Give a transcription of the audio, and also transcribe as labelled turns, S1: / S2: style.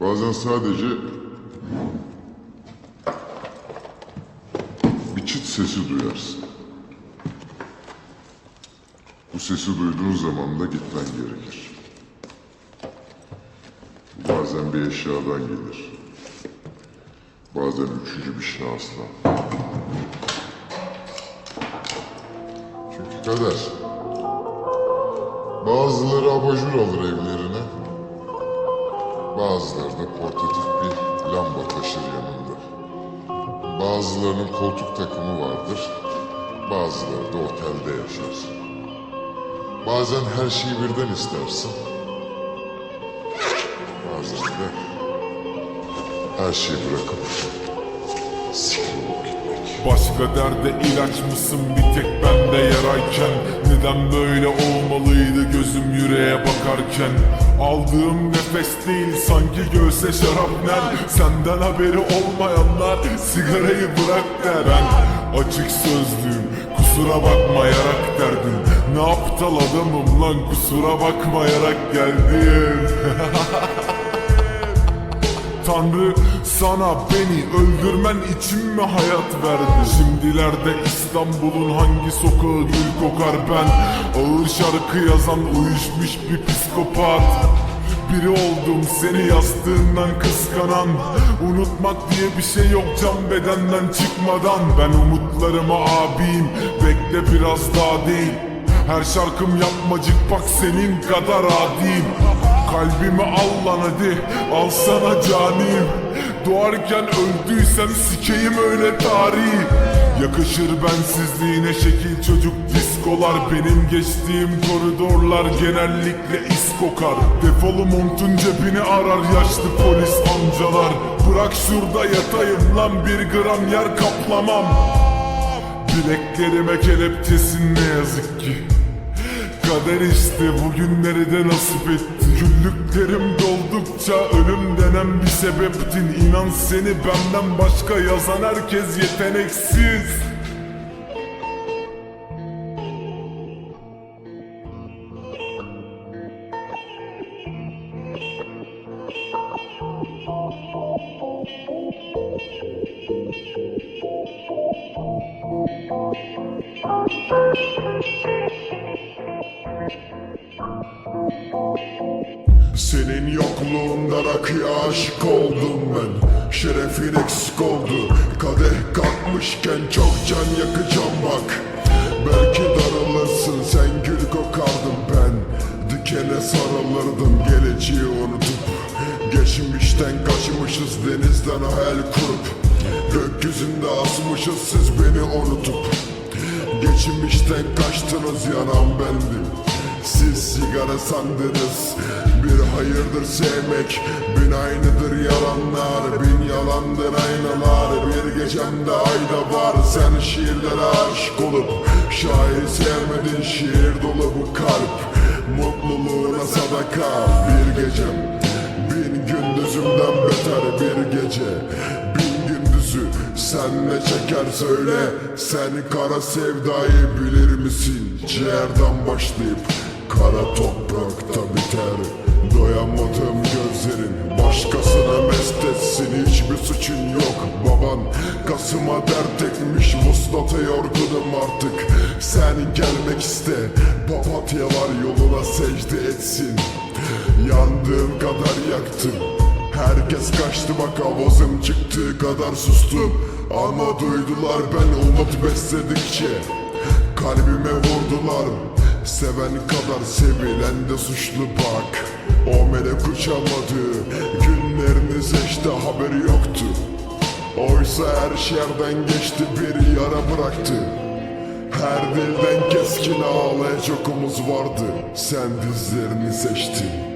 S1: Bazen sadece bir çıt sesi duyarsın. Bu sesi duyduğun zaman da gitmen gerekir. Bazen bir eşyadan gelir. Bazen üçüncü bir şahıstan. Çünkü kader. Bazıları abajur alır evlerine. Bazıları da portatif bir lamba taşır yanında. Bazılarının koltuk takımı vardır. Bazıları da otelde yaşar. Bazen her şeyi birden istersin. Bazen de her şeyi bırakıp sikip gitmek.
S2: Başka derde ilaç mısın bir tek bende yarayken Neden böyle olmalıydı gözüm yüreğe bakarken? Aldığım nefes değil sanki göğse şarapnel Senden haberi olmayanlar sigarayı bırak der. Ben açık sözlüyüm kusura bakmayarak derdim. Ne aptal adamım lan kusura bakmayarak geldim Tanrı sana beni öldürmen için mi hayat verdi? Şimdilerde İstanbul'un hangi sokağı gül kokar? Ben Ağır şarkı yazan uyuşmuş bir psikopat. Biri oldum seni yastığından kıskanan. Unutmak diye bir şey yok can bedenden çıkmadan. Ben umutlarıma abiyim bekle biraz daha değil. Her şarkım yapmacık bak senin kadar adiyim Kalbimi al lan hadi alsana canim Doğarken öldüysen sikeyim öyle tarihi Yakışır bensizliğine şekil çocuk. Diskolar Benim geçtiğim koridorlar genellikle is kokar Defolu montun cebini arar yaşlı polis amcalar. Bırak şurada yatayım lan bir gram yer kaplamam. Bileklerime kelepçesin ne yazık ki. Kader işte bugünleri de nasip etti Güllüklerim doldukça ölüm denen bir sebeptin. İnan seni benden başka yazan herkes yeteneksiz
S3: Senin yokluğunda rakıya aşık oldum ben. Şerefin eksik oldu. Kadeh kalkmışken çok can yakacağım bak. Belki darılırsın sen gül kokardın ben. Dikene sarılırdım geleceği unutup. Geçmişten kaçmışız denizden hayal kurup Gökyüzünde asmışız siz beni unutup. Geçmişten kaçtınız yanan bendim. Siz sigara sandınız. Bir hayırdır sevmek Bin aynıdır yalanlar. Bin yalandır aynalar. Bir gecemde ayda var. Sen şiirlere aşık olup Şair sevmedin. Şiir dolu bu kalp. Mutluluğuna sadaka. Bir gecem Bin gündüzümden beter. Bir gece Gündüzü sen ne çeker söyle. Sen kara sevdayı bilir misin? Ciğerden başlayıp Kara toprakta biter. Doyamadım gözlerin Başkasına mest etsin. Hiçbir suçun yok baban. Kasıma dert ekmiş Muslata yorgunum artık. Sen gelmek iste Papatyalar yoluna secde etsin. Yandığım kadar yaktım Herkes kaçtı bak avazım çıktığı kadar sustum Ama duydular ben umut besledikçe. Kalbime vurdular. Seven kadar sevilen de suçlu bak. O melek uçamadı. Günleriniz işte haberi yoktu. Oysa her şerden geçti bir yara bıraktı. Her dilden keskin ağlayacak omuz vardı. Sen dizlerini seçtin